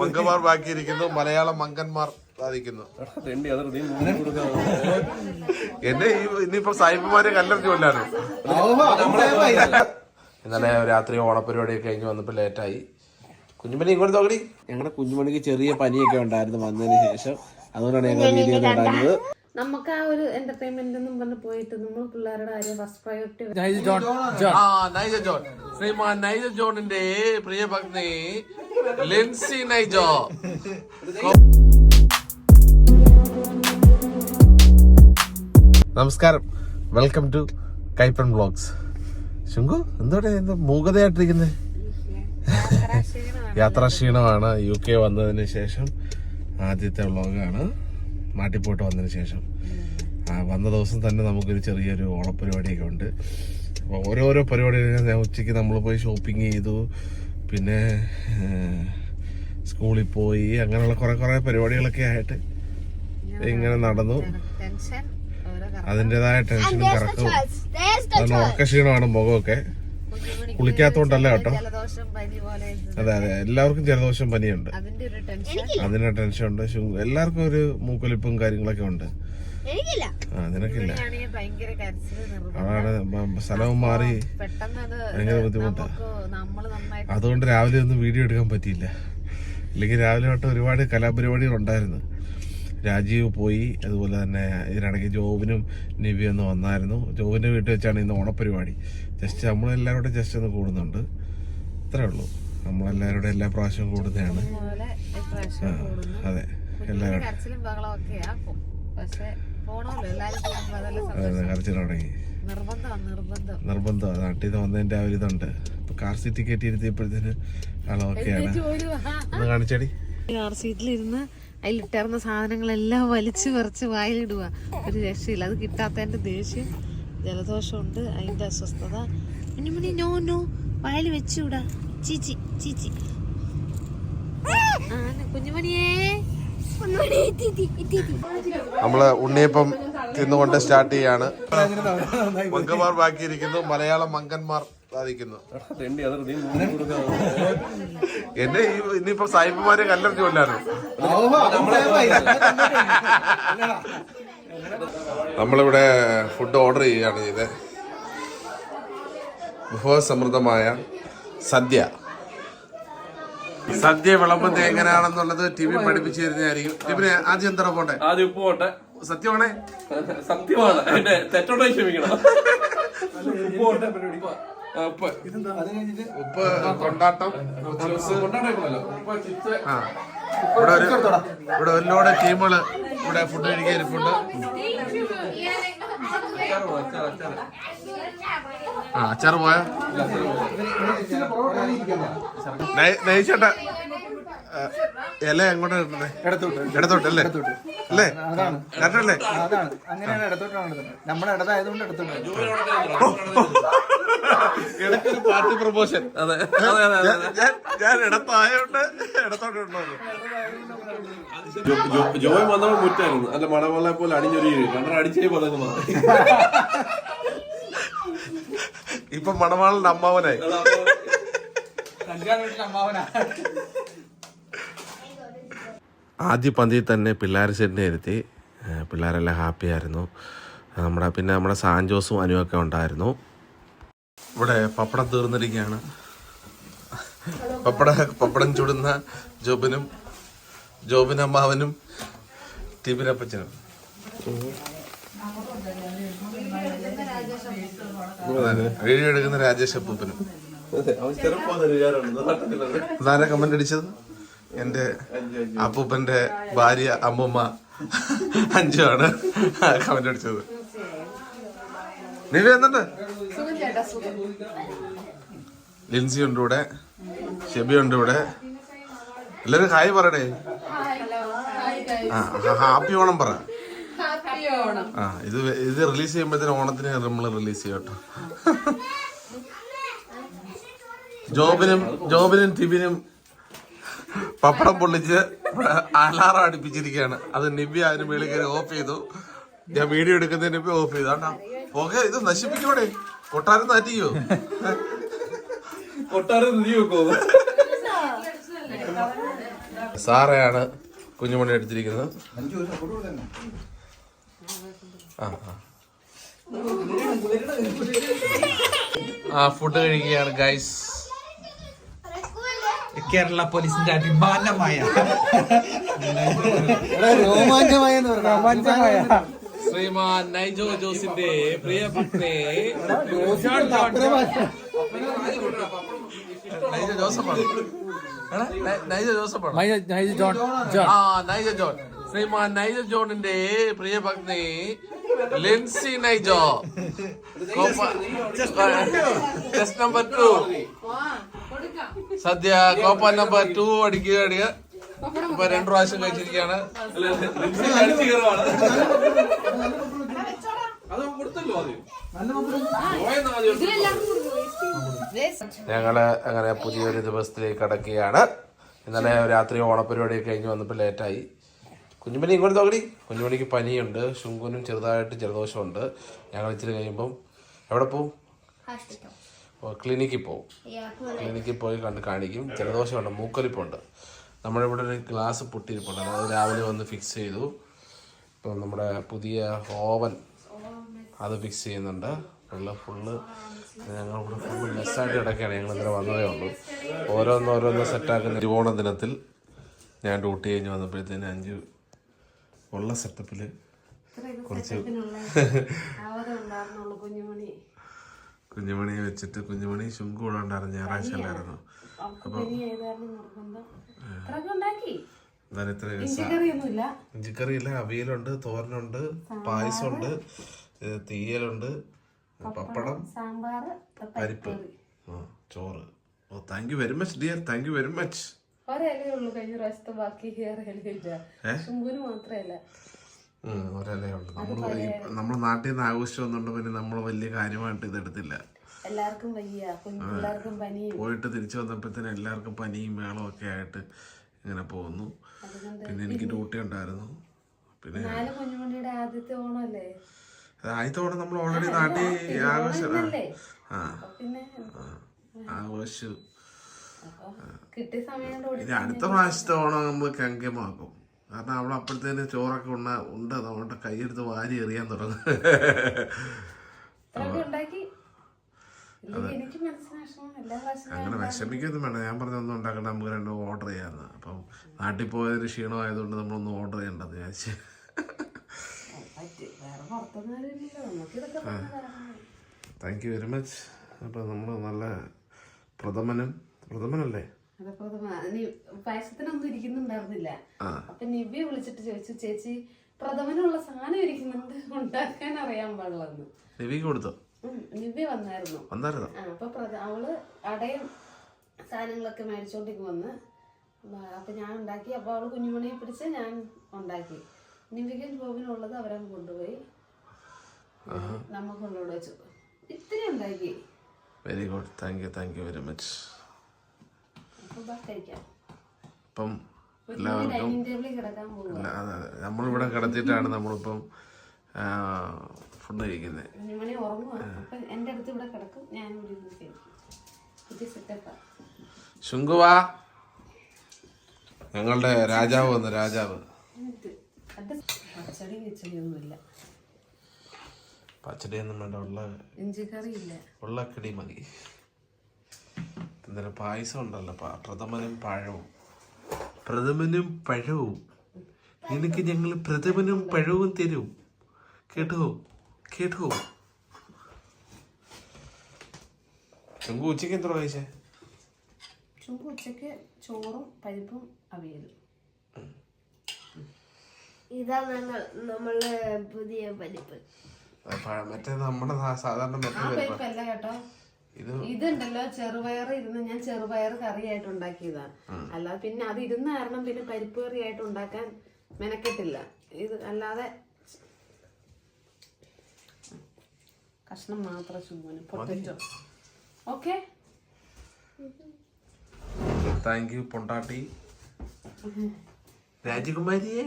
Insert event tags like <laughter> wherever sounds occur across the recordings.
മങ്കമാർ ബാക്കിയിരിക്കുന്നു മലയാള മങ്കന്മാർ സാധിക്കുന്നു എന്റെ എന്നെ ഈ ഇനിയിപ്പോ സായിപ്പുമാരെ കല്ലെറിഞ്ഞു കൊല്ലാനോ? ഇന്നലെ രാത്രി ഓണപരിപാടിയൊക്കെ കഴിഞ്ഞ് വന്നപ്പോൾ ലേറ്റായി. കുഞ്ഞുമണി ഇങ്ങോട്ട് തോക്കടി ഞങ്ങളുടെ കുഞ്ഞുമണിക്ക് ചെറിയ പനിയൊക്കെ ഉണ്ടായിരുന്നു വന്നതിന് ശേഷം. അതുകൊണ്ടാണ് ഞങ്ങൾ വീഡിയോ ഉണ്ടായിരുന്നത് നമുക്ക് ആ ഒരു എന്റർടൈൻമെന്റ് എന്നും പറഞ്ഞ് പോയിട്ട് നമ്മൾ പിള്ളേരുടെ കാര്യം ഫസ്റ്റ് പ്രയോറിറ്റി ശ്രീമാൻ നൈജ ജോണിന്റെ പ്രിയ ലിൻസി നൈജോ. നമസ്കാരം. വെൽക്കം ടു കൈപ്പൻ ബ്ലോഗ്സ് ശുങ്കു എന്തോടെ എന്താ മൂകതയായിട്ടിരിക്കുന്നത് യാത്രാക്ഷീണമാണ്. യു കെ വന്നതിന് ശേഷം ആദ്യത്തെ വ്ളോഗാണ് നാട്ടിൽ പോയിട്ട് വന്നതിന് ശേഷം. വന്ന ദിവസം തന്നെ നമുക്കൊരു ചെറിയൊരു ഓണപ്പരിപാടിയൊക്കെ ഉണ്ട്. അപ്പോൾ ഓരോരോ പരിപാടികൾ ഉച്ചയ്ക്ക് നമ്മൾ പോയി ഷോപ്പിംഗ് ചെയ്തു. പിന്നെ സ്കൂളിൽ പോയി അങ്ങനെയുള്ള കുറേ കുറേ പരിപാടികളൊക്കെ ആയിട്ട് ഇങ്ങനെ നടന്നു. അതിന്റെതായ ടെൻഷനും കറക്കും. ഉറക്കക്ഷീണമാണ് ഉറക്ക ക്ഷീണമാണ് മുഖമൊക്കെ. കുളിക്കാത്തോണ്ടല്ല കേട്ടോ. അതെ അതെ. എല്ലാവർക്കും ജലദോഷം പനിയുണ്ട്. അതിന്റെ ഒരു ടെൻഷൻ. അതിന് ടെൻഷൻ ഉണ്ട് എല്ലാവർക്കും ഒരു മൂക്കൊലിപ്പും കാര്യങ്ങളൊക്കെ ഉണ്ട്. എനിക്കില്ല. ആ നിനക്കില്ല. അതാണ് സ്ഥലവും മാറി പെട്ടെന്ന് അത് ഭയങ്കര ബുദ്ധിമുട്ടാ. അതുകൊണ്ട് രാവിലെ ഒന്നും വീഡിയോ എടുക്കാൻ പറ്റിയില്ല. അല്ലെങ്കിൽ രാവിലെ തൊട്ട് ഒരുപാട് കലാപരിപാടികൾ ഉണ്ടായിരുന്നു. രാജീവ് പോയി അതുപോലെ തന്നെ ഇതിനിടയ്ക്ക് ജോബിനും നിവി ഒന്ന് വന്നായിരുന്നു. ജോബിന്റെ വീട്ടിൽ വെച്ചാണ് ഇന്ന് ഓണപ്പരിപാടി. ജസ്റ്റ് നമ്മളെല്ലാവരോടും ജസ്റ്റ് ഒന്ന് കൂടുന്നുണ്ട്. അത്രേ ഉള്ളൂ. നമ്മളെല്ലാവരോടും എല്ലാ പ്രാവശ്യവും കൂടുന്നതാണ്. അതെ എല്ലാവരും കരച്ചിൽ തുടങ്ങി. നിർബന്ധമാണ് നിർബന്ധം. നിർബന്ധം നാട്ടിൽ നിന്ന് വന്നതിന്റെ ആ ഒരു ഇതുണ്ട്. ഇപ്പൊ കാർ സീറ്റ് കയറ്റി ഇരുത്തിയപ്പോഴത്തേന് ആളൊക്കെയാണ് ഒന്ന് കാണിച്ചടി. കാർ സീറ്റിലിരുന്ന് അതിലിട്ടിരുന്ന സാധനങ്ങളെല്ലാം വലിച്ചു പറിച്ച് വായിലിടുക ഒരു രക്ഷയില്ല. അത് കിട്ടാത്തതിന്റെ ദേഷ്യം ജലദോഷമുണ്ട് അതിന്റെ അസ്വസ്ഥത. മിനിമണി നോ നോ വായിൽ വെച്ചുവിടാ. ചീച്ചി ചീച്ചി നമ്മൾ ഉണ്ണിയപ്പം തിന്നുകൊണ്ട് സ്റ്റാർട്ട് ചെയ്യാണ്. മങ്കമാർ ബാക്കിയിരിക്കുന്നു മലയാളം മങ്കന്മാർ സാധിക്കുന്നു എന്നെ ഈ ഇനിയിപ്പോ സായിപ്പുമാരെ കല്ലെറിഞ്ഞു കൊല്ലാനോ? നമ്മളിവിടെ ഫുഡ് ഓർഡർ ചെയ്യുകയാണ് ചെയ്തത് വിഭവസമൃദ്ധമായ സദ്യ. സദ്യ വിളമ്പുന്നത് എങ്ങനെയാണെന്നുള്ളത് ടി വി പഠിപ്പിച്ചു തരുന്നതായിരിക്കും. ടിവിനെ ആദ്യം എന്താ പോട്ടെ ആദ്യം ഉപ്പ് പോട്ടെ. സത്യമാണേ? സത്യമാണ്. തെറ്റോടെ ക്ഷമിക്കണം. ഉപ്പ് പോട്ടെ. ഉപ്പ്. ഉപ്പ് കൊണ്ടാട്ടം ആ. ഇവിടെ ഒരു ഇവിടെ ഒരു ലോഡ് ടീമുകൾ ഇവിടെ ഫുഡ് കഴിക്കാൻ ഇരിപ്പുണ്ട് ആ അച്ചാറ് പോയാ? നയിച്ചേട്ട ഇല എങ്ങോട്ടാ ഇടത്തോട്ട് ഇടത്തോട്ട്. അല്ലേ? കറക്റ്റല്ലേ അതാണ്. അങ്ങനെയാണ് ഇടത്തോട്ടാണ് ഇടുന്നത്. നമ്മുടെ ഇടതായതുകൊണ്ട് ഇടത്തോട്ട് ഇടയ്ക്കൊരു പാർട്ടി പ്രൊമോഷൻ. അതെ അതെ അതെ അതെ ഞാൻ ഞാൻ ഇടത്തായോണ്ട് ഇടത്തോട്ട് ജോയ് വന്നപ്പോൾ മുറ്റായിരുന്നു. അല്ല മണവളെ പോലെ അണിഞ്ഞൊരു കണ്ടറ അടിച്ചേ പതങ്ങുന്ന ഇപ്പൊ മണവാളന്റെ അമ്മാവനായി. കല്യാണ വീട്ടിലെ അമ്മാവനാ. ആദ്യ പന്തിയിൽ തന്നെ പിള്ളേർ സെറ്റിനെ ഇരുത്തി പിള്ളേരെല്ലാം ഹാപ്പി ആയിരുന്നു. നമ്മുടെ പിന്നെ നമ്മുടെ സാൻജോസും അനുവൊക്കെ ഉണ്ടായിരുന്നു. ഇവിടെ പപ്പടം തീർന്നിരിക്കുകയാണ്. പപ്പട പപ്പടം ചുടുന്ന ജോബിനും ജോബിനമ്മാവനും ടിബിനപ്പച്ചനും അതെ വീഡിയോ എടുക്കുന്ന രാജേഷ് അപ്പൂപ്പനും. കമന്റ് അടിച്ചത്? എന്റെ അപ്പൂപ്പന്റെ ഭാര്യ അമ്മമ്മ അഞ്ചു ആണ് കമന്റ് അടിച്ചത്. നിവ എന്നുണ്ട് ലിൻസി ഉണ്ട് ഇവിടെ ഷെബി ഉണ്ട് ഇവിടെ. എല്ലാരും ഹായ് പറയടേ ആ ഹാപ്പി ഓണം പറ. ആ ഇത് ഇത് റിലീസ് ചെയ്യുമ്പോഴത്തേന് ഓണത്തിന് നമ്മൾ റിലീസ് ചെയ്യാം കേട്ടോ. ജോബിനും ജോബിനും ടിബിനും പപ്പടം പൊള്ളിച്ച് അലാറം അടുപ്പിച്ചിരിക്കുകയാണ്. അത് നിബി അതിന് മേളിൽ കയറി ഓഫ് ചെയ്തു. ഞാൻ വീഡിയോ എടുക്കുന്നതിന് മുമ്പ് ഓഫ് ചെയ്തു. ആണ്ടാ ഓക്കെ ഇത് നശിപ്പിക്കൂടെ കൊട്ടാരം നാറ്റിക്കോ? കൊട്ടാരം നീ വെക്കോ സാറയാണ് കുഞ്ഞുമണി എടുത്തിരിക്കുന്നത്. ആ ആ. ആ ഫുഡ് കഴിക്കുകയാണ് ഗൈസ് കേരള പോലീസിന്റെ അഭിമാനമായ. രോമാഞ്ചമായ രോമാഞ്ചമായ. ശ്രീമാൻ നൈജോ ജോസിന്റെ പ്രിയ ഭക്തേ നൈജോ ജോസഫാണ്. നൈജോ നൈ- നൈജോ ജോൺ ആ നൈജോ ജോൺ. ശ്രീമാൻ നൈജോ ജോണിന്റെ പ്രിയ ഭക്തി Lincy Naijo. Just number two സദ്യ കോപ്പ നമ്പർ ടു അടിക്കുക അടിക്കുക. ഇപ്പൊ രണ്ടു പ്രാവശ്യം കഴിച്ചിരിക്കാണ് ഞങ്ങൾ അങ്ങനെ പുതിയൊരു ദിവസത്തിലേക്ക് കടക്കുകയാണ്. ഇന്നലെ രാത്രി ഓണപ്പരിപാടി കഴിഞ്ഞ് വന്നപ്പോൾ ലേറ്റായി. കുഞ്ഞുമണി ഇങ്ങോട്ട് നോക്കടി. കുഞ്ഞുമണിക്ക് പനിയുണ്ട്. ശുങ്കുനും ചെറുതായിട്ട് ജലദോഷമുണ്ട്. ഞങ്ങൾ ഇച്ചിരി കഴിയുമ്പം എവിടെ പോവും? ക്ലിനിക്കിൽ പോകും ക്ലിനിക്കിൽ പോയി കണ്ട് കാണിക്കും. ജലദോഷമുണ്ട്. മൂക്കൊലിപ്പുണ്ട്. നമ്മളിവിടെ ഒരു ഗ്ലാസ് പൊട്ടിയിരിപ്പുണ്ട്. അത് രാവിലെ വന്ന് ഫിക്സ് ചെയ്തു. ഇപ്പം നമ്മുടെ പുതിയ ഓവൻ അത് ഫിക്സ് ചെയ്യുന്നുണ്ട്. ഉള്ള ഫുള്ള് ഞങ്ങളിവിടെ ഫുള്ള് മെസ്സായിട്ട് കിടക്കുകയാണ്. ഞങ്ങൾ ഇന്നലെ വന്നതേ ഉള്ളൂ. ഓരോന്ന് ഓരോന്ന് സെറ്റാക്കുന്ന തിരുവോണ ദിനത്തിൽ ഞാൻ ഡ്യൂട്ടി കഴിഞ്ഞ് വന്നപ്പോഴത്തേന് അഞ്ച് ഉള്ള സെറ്റപ്പിൽ കുറച്ച് <laughs> കുഞ്ഞുമണി. കുഞ്ഞുമണിയെ വെച്ചിട്ട് കുഞ്ഞുമണി ശുങ്ക് ഉണ്ടായിരുന്നു ഞായറാഴ്ച അല്ലായിരുന്നു. അപ്പൊ ഇഞ്ചിക്കറിയില്ല അവിയലുണ്ട് തോരനുണ്ട് പായസമുണ്ട് തീയലുണ്ട് പപ്പടം പരിപ്പ്. ചോറ്. ഓ thank you very much dear thank you very much ഒരേ ഉള്ളൂ കഴിഞ്ഞ പ്രാവശ്യത്തെ ബാക്കി വേറെ ഇല്ല ശുംഭുന് മാത്രമല്ല. ഒരല്ലേ ഉണ്ട് നമ്മൾ നമ്മൾ നാട്ടിൽ നിന്ന് ആഘോഷിച്ചു വന്നുകൊണ്ട് പിന്നെ നമ്മൾ വലിയ കാര്യമായിട്ട് ഇതെടുത്തില്ല എല്ലാവർക്കും വയ്യ. കുഞ്ഞു പിള്ളേർക്കും പനിയും. പോയിട്ട് തിരിച്ചു വന്നപ്പോഴത്തേന് എല്ലാവർക്കും പനിയും മേളവും ഒക്കെ ആയിട്ട് ഇങ്ങനെ പോകുന്നു പിന്നെ എനിക്ക് ഡ്യൂട്ടി ഉണ്ടായിരുന്നു. പിന്നെ ആദ്യത്തെ ഓണമല്ലേ? ആദ്യത്തെ ഓണം നമ്മൾ ഓൾറെഡി നാട്ടിൽ ആഘോഷം അല്ലേ ആ ആഘോഷിച്ചു. ഇനി അടുത്ത പ്രാവശ്യത്തെ ഓണം നമ്മൾ കങ്കമാക്കും കാരണം അവിടെ അപ്പോഴത്തേന് ചോറൊക്കെ ഉണ്ട ഉണ്ട്. നമ്മുടെ കൈയെടുത്ത് വാരി എറിയാൻ തുടങ്ങും. അങ്ങനെ വിഷമിക്കൊന്നും വേണ്ട. ഞാൻ പറഞ്ഞൊന്നും ഉണ്ടാക്കണ്ട. നമുക്ക് രണ്ടും ഓർഡർ ചെയ്യാന്ന്. അപ്പം നാട്ടിൽ പോയതിന് ക്ഷീണമായതുകൊണ്ട് നമ്മളൊന്നും ഓർഡർ ചെയ്യണ്ടെന്ന് വിചാരിച്ച്. താങ്ക് യു വെരി മച്ച് അപ്പം നമ്മൾ നല്ല പ്രഥമനും പ്രഥമനല്ലേ? അതപ്പോ പായസത്തിനൊന്നും ഇരിക്കുന്നുണ്ടായിരുന്നില്ല. അപ്പൊ നിവ്യ വിളിച്ചിട്ട് ചോദിച്ചു ചേച്ചി പ്രഥമനുള്ള സാധനം ഇരിക്കുന്നുണ്ട് ഉണ്ടാക്കാൻ അറിയാൻ പാടില്ലെന്ന്. കൊടുത്തോ? നിവ്യ വന്നായിരുന്നു. വന്നായിരുന്നോ? അപ്പൊ അവൾ അടയും സാധനങ്ങളൊക്കെ മേടിച്ചോണ്ടിക്ക് വന്ന് അപ്പൊ ഞാൻ ഉണ്ടാക്കി. അപ്പൊ അവൾ കുഞ്ഞുമണിയെ പിടിച്ച് ഞാൻ ഉണ്ടാക്കി. നിവികൻ ബോബിനുള്ളത് അവരങ്ങ് കൊണ്ടുപോയി. നമുക്ക് കൊണ്ടുവിടെ വെച്ചു. ഇത്രയും ഉണ്ടാക്കി. Very good thank you thank you very much അതെ അതെ. നമ്മളിവിടെ കിടത്തിയിട്ടാണ് നമ്മളിപ്പം ഫുഡ് കഴിക്കുന്നത്. ശുങ്കുവാ ഞങ്ങളുടെ രാജാവ് വന്നു രാജാവ്. പച്ചടിയൊന്നും വേണ്ട ഉള്ള ഉള്ള കിടി മതി. എന്തായാലും പായസം ഉണ്ടല്ലോ പ്രഥമനും പഴവും. പ്രഥമനും പഴവും. നിനക്ക് ഞങ്ങൾ പ്രഥമനും പഴവും തരും. കേട്ടോ? കേട്ടോ? ചുങ്കു ഉച്ചയ്ക്ക് എത്ര കഴിച്ചേ? ചുങ്കു ഉച്ചയ്ക്ക് ചോറും പരിപ്പും അവിയലും. ഇതാണ് നമ്മളെ പുതിയ പരിപ്പ്. മറ്റേ നമ്മുടെ സാധാരണ മറ്റേ പരിപ്പല്ല കേട്ടോ. ഇത് ഇതുണ്ടല്ലോ ചെറുപയർ ഇരുന്ന് ഞാൻ ചെറുപയർ കറിയായിട്ട് ഉണ്ടാക്കിയതാണ്. അല്ലാതെ പിന്നെ അത് ഇരുന്ന കാരണം പിന്നെ പരിപ്പ് കറിയായിട്ട് ഉണ്ടാക്കാൻ മെനക്കെട്ടില്ല. ഇത് അല്ലാതെ കഷ്ണം മാത്രം ചുമ്മാന് പൊട്ടറ്റോ. ഓക്കെ? താങ്ക് യു പൊണ്ടാട്ടി. രാജകുമാരിയെ?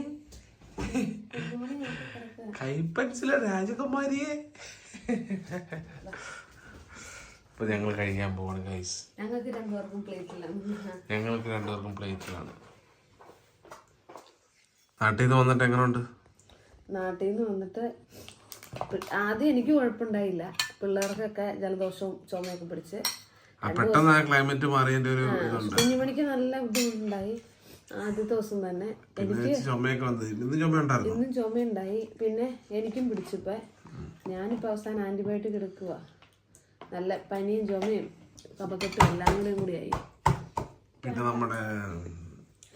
കൈപ്പൻസിലെ രാജകുമാരിയെ? ഇപ്പൊ ഞങ്ങൾ കഴിക്കാൻ പോവാണ് ഗൈസ് ഞങ്ങൾക്ക് രണ്ടുപേർക്കും പ്ലേറ്റില്ല ഞങ്ങൾക്ക് രണ്ടുപേർക്കും പ്ലേറ്റിലാണ്. നാട്ടിൽ നിന്ന് വന്നിട്ട് എങ്ങനെയുണ്ട് നാട്ടിൽ നിന്ന് വന്നിട്ട് ആദ്യം എനിക്ക് കുഴപ്പമുണ്ടായില്ല. പിള്ളേർക്കൊക്കെ ജലദോഷവും ചുമയൊക്കെ പിടിച്ച് പെട്ടെന്ന് ക്ലൈമറ്റ് മാറിയതിന്റെ ഒരു ഇതുണ്ട്. കുഞ്ഞുമണിക്ക് നല്ല ബുദ്ധിമുട്ടുണ്ടായി ആദ്യത്തെ ദിവസം തന്നെ. എനിക്ക് ഇന്ന് ചുമയുണ്ടായി. പിന്നെ എനിക്കും പിടിച്ചിപ്പോ ഞാനിപ്പോ അവസാനം ആന്റിബയോട്ടിക് എടുക്കുക നല്ല പനിയും ചുമയും കപക്കെട്ടും എല്ലാം കൂടെയും കൂടിയായി പിന്നെ നമ്മുടെ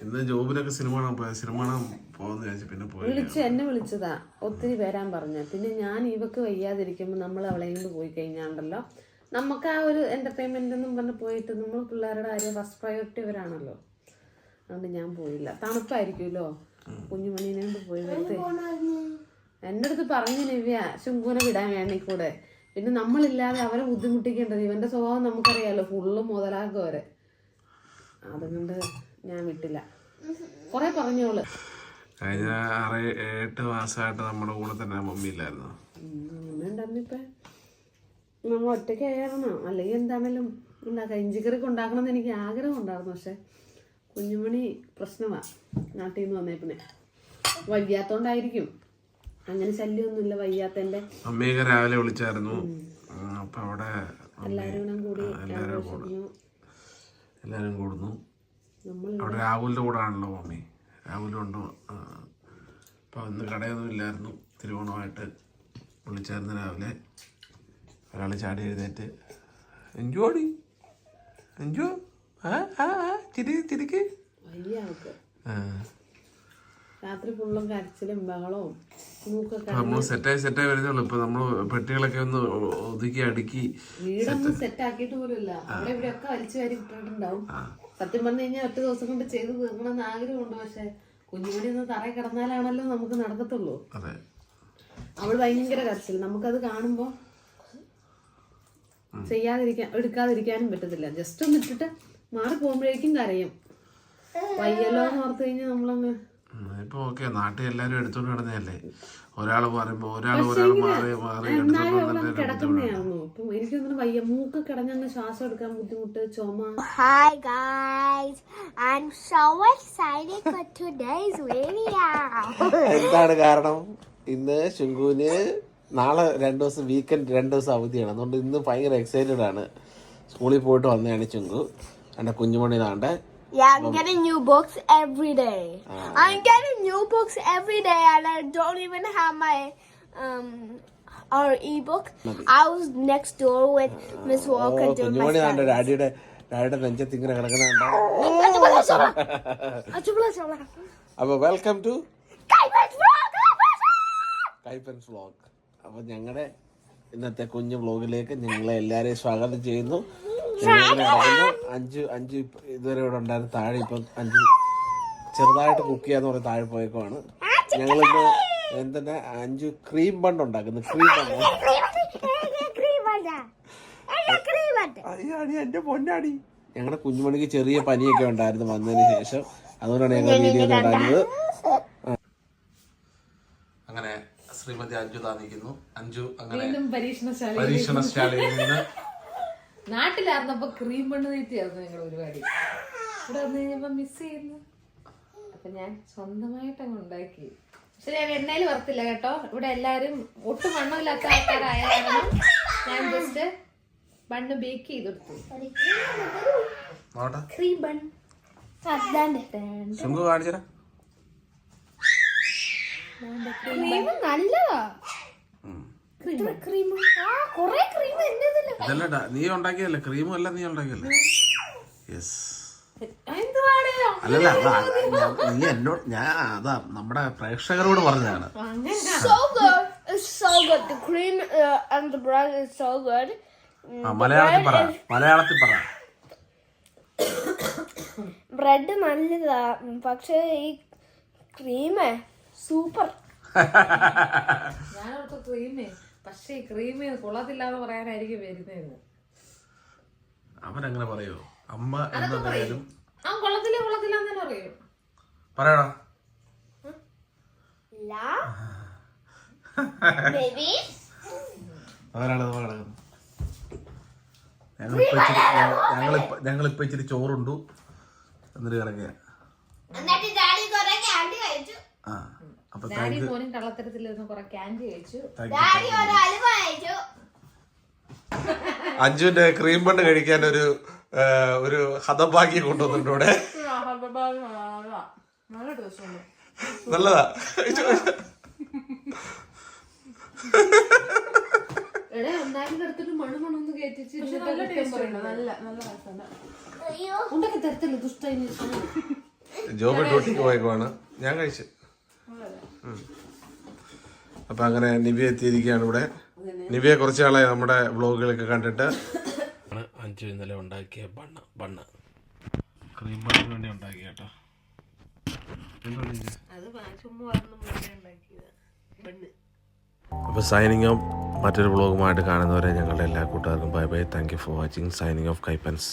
ഇന്ന് ജോബിലൊക്കെ സിനിമ കാണാൻ പോയ സിനിമ കാണാൻ പോകുന്ന പിന്നെ പോയി വിളിച്ച് എന്നെ വിളിച്ചതാ. ഒത്തിരി വരാൻ പറഞ്ഞ. പിന്നെ ഞാൻ ഇവക്ക് വയ്യാതിരിക്കുമ്പോൾ നമ്മൾ അവളെയും കൊണ്ട് പോയി കഴിഞ്ഞാണ്ടല്ലോ. നമുക്ക് ആ ഒരു എന്റർടൈൻമെന്റ് എന്നും പറഞ്ഞ് പോയിട്ട് നമ്മൾ പിള്ളേരുടെ കാര്യം ഫസ്റ്റ് പ്രയോറിറ്റി അവരാണല്ലോ അതുകൊണ്ട് ഞാൻ പോയില്ല. തണുപ്പായിരിക്കുമല്ലോ. കുഞ്ഞുമണീനെ കൊണ്ട് പോയി വരുത്തേ എന്റെ അടുത്ത് പറഞ്ഞു നിവ്യ. ശുംഭൂനെ വിടാൻ വേണ്ടി കൂടെ. പിന്നെ നമ്മളില്ലാതെ അവരെ ബുദ്ധിമുട്ടിക്കേണ്ടത് ഇവന്റെ സ്വഭാവം നമുക്കറിയാലോ ഫുള്ള് മുതലാക്കും അവരെ. അതുകൊണ്ട് ഞാൻ വിട്ടില്ല. കുറെ പറഞ്ഞോൾ. കഴിഞ്ഞ ആറ് എട്ട് മാസമായിട്ട് നമ്മുടെ കൂടെ തന്നെ മമ്മി ഇല്ലായിരുന്നു നമ്മൾ ഒറ്റയ്ക്ക് ആയിരുന്നു? അല്ലെങ്കിൽ എന്താണേലും ഉണ്ടാക്കാം ഇഞ്ചിക്കറിക്ക് ഉണ്ടാക്കണം എന്ന് എനിക്ക് ആഗ്രഹം ഉണ്ടായിരുന്നു പക്ഷെ കുഞ്ഞുമണി പ്രശ്നമാ. നാട്ടിൽ നിന്ന് വന്നേ പിന്നെ വയ്യാത്തോണ്ടായിരിക്കും അങ്ങനെ ശല്യമൊന്നുമില്ല വയ്യാത്തന്റെ അമ്മയൊക്കെ രാവിലെ വിളിച്ചായിരുന്നു. അപ്പൊ അവിടെ എല്ലാവരും കൂടി എല്ലാരും കൂടുന്നു. അവിടെ രാഹുലിന്റെ കൂടെ ആണല്ലോ മമ്മി രാഹുലുണ്ട് അപ്പൊ അന്ന് കടയൊന്നും ഇല്ലായിരുന്നു. തിരുവോണമായിട്ട് വിളിച്ചായിരുന്നു രാവിലെ. ഒരാൾ ചാടി എഴുന്നേറ്റ് എഞ്ചു ഓടി? എഞ്ചു ആ ആ ആ ചിരി ചിരിക്ക്. ആ. രാത്രി ഫുള്ളും കരച്ചിലും ബഹളവും നമ്മൾ സെറ്റായി സെറ്റായി വരുന്നുള്ളൂ ഇപ്പൊ നമ്മൾ പെട്ടികളൊക്കെ ഒന്ന് ഒതുക്കി അടുക്കി വീടൊന്നും സെറ്റ് ആക്കിയിട്ട് പോലുമില്ല. അവിടെ ഇവിടെ ഒക്കെ വലിച്ചു വാരി ഇട്ടിട്ടുണ്ടാവും. സത്യം പറഞ്ഞു കഴിഞ്ഞാൽ ഒറ്റ ദിവസം കൊണ്ട് ചെയ്ത് തീർക്കണമെന്ന് ആഗ്രഹമുണ്ട്. പക്ഷെ കുഞ്ഞുമണി ഒന്ന് തറയിൽ കിടന്നാലാണല്ലോ നമുക്ക് നടക്കത്തുള്ളൂ. അവൾ ഭയങ്കര കരച്ചിൽ. നമുക്കത് കാണുമ്പോ ചെയ്യാതിരിക്കാൻ എടുക്കാതിരിക്കാനും പറ്റത്തില്ല. ജസ്റ്റ് ഒന്ന് ഇട്ടിട്ട് മാറി പോകുമ്പോഴേക്കും കരയും. വയ്യല്ലോ എന്ന് ഓർത്ത് കഴിഞ്ഞാൽ നമ്മളങ്ങ് ഉം, ഇപ്പൊ ഓക്കെ നാട്ടിൽ എല്ലാരും എടുത്തോണ്ട് കിടന്നതല്ലേ ഒരാൾ പറയുമ്പോ ഒരാൾ ഒരാൾ മാറി മാറി എനിക്കൊന്നും വയ്യ. മൂക്ക് കിടഞ്ഞങ്ങ് ശ്വാസം എടുക്കാൻ ബുദ്ധിമുട്ട് ചുമ. Hi guys, I'm so excited for today's video. എന്താണ് കാരണം? ഇന്ന് ശുങ്കുവിന് നാളെ രണ്ടു ദിവസം വീക്കെൻഡ് രണ്ടു ദിവസം അവധിയാണ്. അതുകൊണ്ട് ഇന്ന് ഭയങ്കര എക്സൈറ്റഡ് ആണ്. സ്കൂളിൽ പോയിട്ട് വന്നതാണ് ചുങ്കു എന്റെ കുഞ്ഞുമണി നാണ്ട് Yeah, I'm getting new books every day. Uh, I'm getting new books every day, and I don't even have my um our ebook. I was next door with Miss oh Walker doing my Kunjumani നാണ്ട് studies. ഡാഡിയുടെ ഡാഡിയുടെ നെഞ്ചത്ത് ഇങ്ങനെ കിടക്കുന്നുണ്ട് അപ്പൊ welcome to കൈപ്പൻസ് vlog അപ്പൊ ഞങ്ങളുടെ ഇന്നത്തെ കുഞ്ഞു വ്ളോഗിലേക്ക് ഞങ്ങളെ എല്ലാവരെയും സ്വാഗതം ചെയ്യുന്നു. അഞ്ച് അഞ്ച് ഇതുവരെ ഇവിടെ ഉണ്ടായിരുന്നു താഴെ ഇപ്പം അഞ്ച് ചെറുതായിട്ട് കുക്ക് ചെയ്യാന്ന് പറഞ്ഞ് താഴെ പോയേക്കുവാണ്. ഞങ്ങളിന്ന് എന്തിനാ അഞ്ച് ക്രീം ബണ്ട് ഉണ്ടാക്കുന്നു. ക്രീം ബണ്ട് അയ്യാടി എന്റെ പൊന്നാടി. ഞങ്ങളുടെ കുഞ്ഞുമണിക്ക് ചെറിയ പനിയൊക്കെ ഉണ്ടായിരുന്നു വന്നതിന് ശേഷം. അതുകൊണ്ടാണ് ഞങ്ങൾ വീഡിയോ ഉണ്ടായിരുന്നത്. അങ്ങനെ ശ്രീമതി അഞ്ജു താമിക്കുന്നു അഞ്ജു അങ്ങനെ പരീക്ഷണശാലയിൽ നിന്ന് നാട്ടിലായിരുന്നപ്പോ ക്രീം പെണ്ണ് തീറ്റിയായിരുന്നു ഞങ്ങൾ ഒരുപാട്. ഇവിടെ വന്നു കഴിഞ്ഞപ്പോ മിസ് ചെയ്യുന്നു. അപ്പൊ ഞാൻ സ്വന്തമായിട്ട് അങ്ങ് ഉണ്ടാക്കി. പക്ഷെ ഞാൻ എണ്ണയിൽ വറുത്തില്ല കേട്ടോ. ഇവിടെ എല്ലാരും ഒട്ടും മണ്ണമില്ലാത്ത ആൾക്കാരായ കാരണം ഞാൻ ജസ്റ്റ് ബണ്ണ് ബേക്ക് ചെയ്തെടുത്തു. ക്രീം ബൺ ക്രീം നല്ലതാ. ക്രീം ആ കൊറേ ക്രീം എന്റേതില്ല നീ ഉണ്ടാക്കിയല്ലേ ക്രീമും എല്ലാം നീ ഉണ്ടാക്കിയല്ലേ യെസ് അല്ലല്ല നീ എന്നോട് ഞാൻ അതാ നമ്മുടെ പ്രേക്ഷകരോട് പറഞ്ഞാണ് uh, മലയാളത്തിൽ പറ. മലയാളത്തിൽ പറ. ബ്രെഡ് നല്ലതാ. പക്ഷെ പക്ഷേ ഈ ക്രീമേ സൂപ്പർ. ഞാനോർത്ത് ക്രീമേ. പക്ഷേ ക്രീമ് കൊള്ളത്തില്ലാന്ന് പറയാനായിരിക്കും വരുന്നതെന്ന്. അവൻ അങ്ങനെ പറയോ? അമ്മ എന്നും ആ കൊള്ളത്തില്ല കൊള്ളത്തില്ല എന്ന് പറയും. പറയടാ. ഞങ്ങളിപ്പോ ഇച്ചിരി ഞങ്ങളിപ്പോ ഞങ്ങളിപ്പോ ഇച്ചിരി ചോറുണ്ടു. എന്നിട്ട് ക്യാൻഡി ആ. അപ്പൊ ഡാഡി മോനും കള്ളത്തരത്തിലിരുന്ന് കുറെ ക്യാൻഡി കഴിച്ചു. Daddy ഒരു അലുവ അഞ്ജുവിന്റെ ക്രീം ബണ്ണ് കഴിക്കാൻ ഒരു ഒരു ഹതഭാഗ്യം കൊണ്ടുവന്നിട്ടുണ്ട് ഇവിടെ. നല്ലതാ. ജോബ് ഡ്യൂട്ടിക്ക് പോയേക്കുവാണ്. ഞാൻ കഴിച്ചു. അപ്പൊ അങ്ങനെ നിവ്യ എത്തിയിരിക്കുകയാണ് ഇവിടെ. നിവ്യ കുറച്ച് നാളായി നമ്മുടെ വ്ളോഗുകളൊക്കെ കണ്ടിട്ട്. അഞ്ചു ഇന്നലെ ഉണ്ടാക്കിയ ബണ്ണ ബണ്ണ. ക്രീം ബണ്ണിന് വേണ്ടി ഉണ്ടാക്കിയ കേട്ടോ. അപ്പോൾ സൈനിങ് ഓഫ് മറ്റൊരു വ്ളോഗുമായിട്ട് കാണുന്നവരെ ഞങ്ങളുടെ എല്ലാ കൂട്ടുകാർക്കും bye bye thank you for watching signing off Kaippans